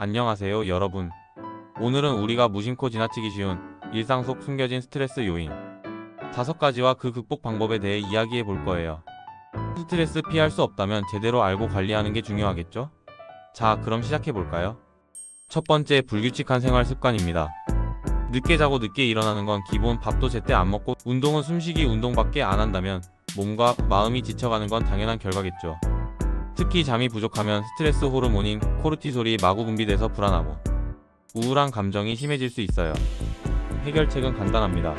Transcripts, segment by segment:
안녕하세요 여러분. 오늘은 우리가 무심코 지나치기 쉬운 일상 속 숨겨진 스트레스 요인 다섯 가지와 그 극복 방법에 대해 이야기해 볼 거예요. 스트레스 피할 수 없다면 제대로 알고 관리하는 게 중요하겠죠? 자, 그럼 시작해 볼까요? 첫 번째 불규칙한 생활 습관입니다. 늦게 자고 늦게 일어나는 건 기본 밥도 제때 안 먹고 운동은 숨쉬기 운동밖에 안 한다면 몸과 마음이 지쳐가는 건 당연한 결과겠죠. 특히 잠이 부족하면 스트레스 호르몬인 코르티솔이 마구 분비돼서 불안하고 우울한 감정이 심해질 수 있어요. 해결책은 간단합니다.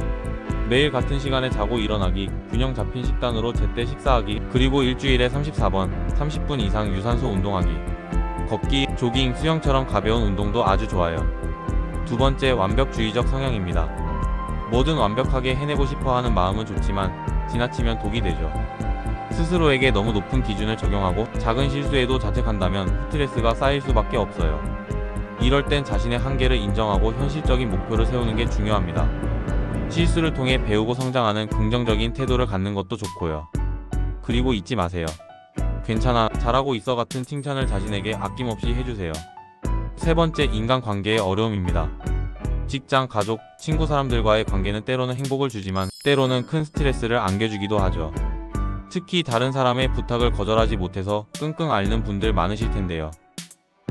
매일 같은 시간에 자고 일어나기, 균형 잡힌 식단으로 제때 식사하기, 그리고 일주일에 34번, 30분 이상 유산소 운동하기. 걷기, 조깅, 수영처럼 가벼운 운동도 아주 좋아요. 두 번째, 완벽주의적 성향입니다. 뭐든 완벽하게 해내고 싶어 하는 마음은 좋지만 지나치면 독이 되죠. 스스로에게 너무 높은 기준을 적용하고 작은 실수에도 자책한다면 스트레스가 쌓일 수밖에 없어요. 이럴 땐 자신의 한계를 인정하고 현실적인 목표를 세우는 게 중요합니다. 실수를 통해 배우고 성장하는 긍정적인 태도를 갖는 것도 좋고요. 그리고 잊지 마세요. 괜찮아, 잘하고 있어 같은 칭찬을 자신에게 아낌없이 해주세요. 세 번째, 인간관계의 어려움입니다. 직장, 가족, 친구 사람들과의 관계는 때로는 행복을 주지만 때로는 큰 스트레스를 안겨주기도 하죠. 특히 다른 사람의 부탁을 거절하지 못해서 끙끙 앓는 분들 많으실 텐데요.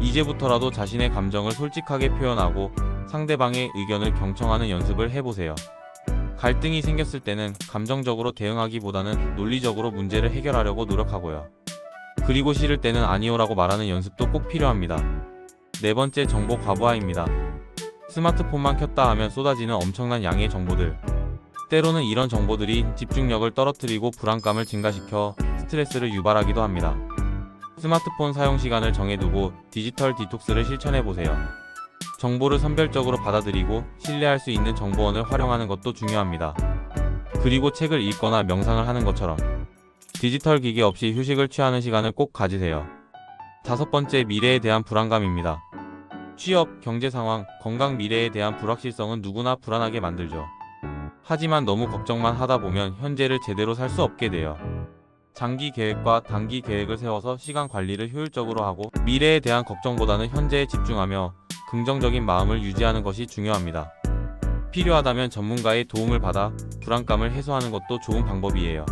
이제부터라도 자신의 감정을 솔직하게 표현하고 상대방의 의견을 경청하는 연습을 해보세요. 갈등이 생겼을 때는 감정적으로 대응하기보다는 논리적으로 문제를 해결하려고 노력하고요. 그리고 싫을 때는 아니오라고 말하는 연습도 꼭 필요합니다. 네 번째 정보 과부하입니다. 스마트폰만 켰다 하면 쏟아지는 엄청난 양의 정보들. 때로는 이런 정보들이 집중력을 떨어뜨리고 불안감을 증가시켜 스트레스를 유발하기도 합니다. 스마트폰 사용 시간을 정해두고 디지털 디톡스를 실천해 보세요. 정보를 선별적으로 받아들이고 신뢰할 수 있는 정보원을 활용하는 것도 중요합니다. 그리고 책을 읽거나 명상을 하는 것처럼 디지털 기기 없이 휴식을 취하는 시간을 꼭 가지세요. 다섯 번째 미래에 대한 불안감입니다. 취업, 경제 상황, 건강 미래에 대한 불확실성은 누구나 불안하게 만들죠. 하지만 너무 걱정만 하다 보면 현재를 제대로 살 수 없게 돼요. 장기 계획과 단기 계획을 세워서 시간 관리를 효율적으로 하고 미래에 대한 걱정보다는 현재에 집중하며 긍정적인 마음을 유지하는 것이 중요합니다. 필요하다면 전문가의 도움을 받아 불안감을 해소하는 것도 좋은 방법이에요.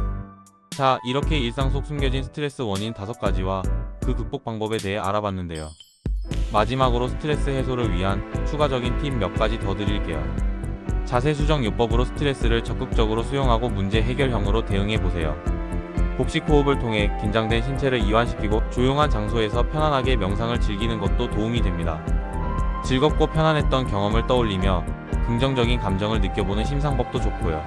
자, 이렇게 일상 속 숨겨진 스트레스 원인 5가지와 그 극복 방법에 대해 알아봤는데요. 마지막으로 스트레스 해소를 위한 추가적인 팁 몇 가지 더 드릴게요. 자세 수정 요법으로 스트레스를 적극적으로 수용하고 문제 해결형으로 대응해 보세요. 복식 호흡을 통해 긴장된 신체를 이완시키고 조용한 장소에서 편안하게 명상을 즐기는 것도 도움이 됩니다. 즐겁고 편안했던 경험을 떠올리며 긍정적인 감정을 느껴보는 심상법도 좋고요.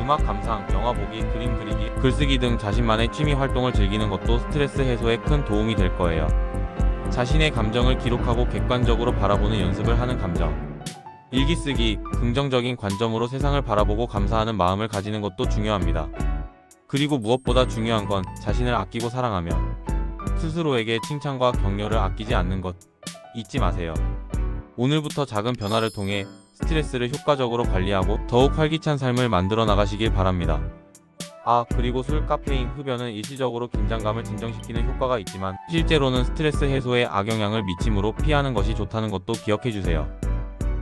음악 감상, 영화 보기, 그림 그리기, 글쓰기 등 자신만의 취미 활동을 즐기는 것도 스트레스 해소에 큰 도움이 될 거예요. 자신의 감정을 기록하고 객관적으로 바라보는 연습을 하는 감정. 일기 쓰기, 긍정적인 관점으로 세상을 바라보고 감사하는 마음을 가지는 것도 중요합니다. 그리고 무엇보다 중요한 건 자신을 아끼고 사랑하며 스스로에게 칭찬과 격려를 아끼지 않는 것 잊지 마세요. 오늘부터 작은 변화를 통해 스트레스를 효과적으로 관리하고 더욱 활기찬 삶을 만들어 나가시길 바랍니다. 아, 그리고 술, 카페인, 흡연은 일시적으로 긴장감을 진정시키는 효과가 있지만 실제로는 스트레스 해소에 악영향을 미치므로 피하는 것이 좋다는 것도 기억해 주세요.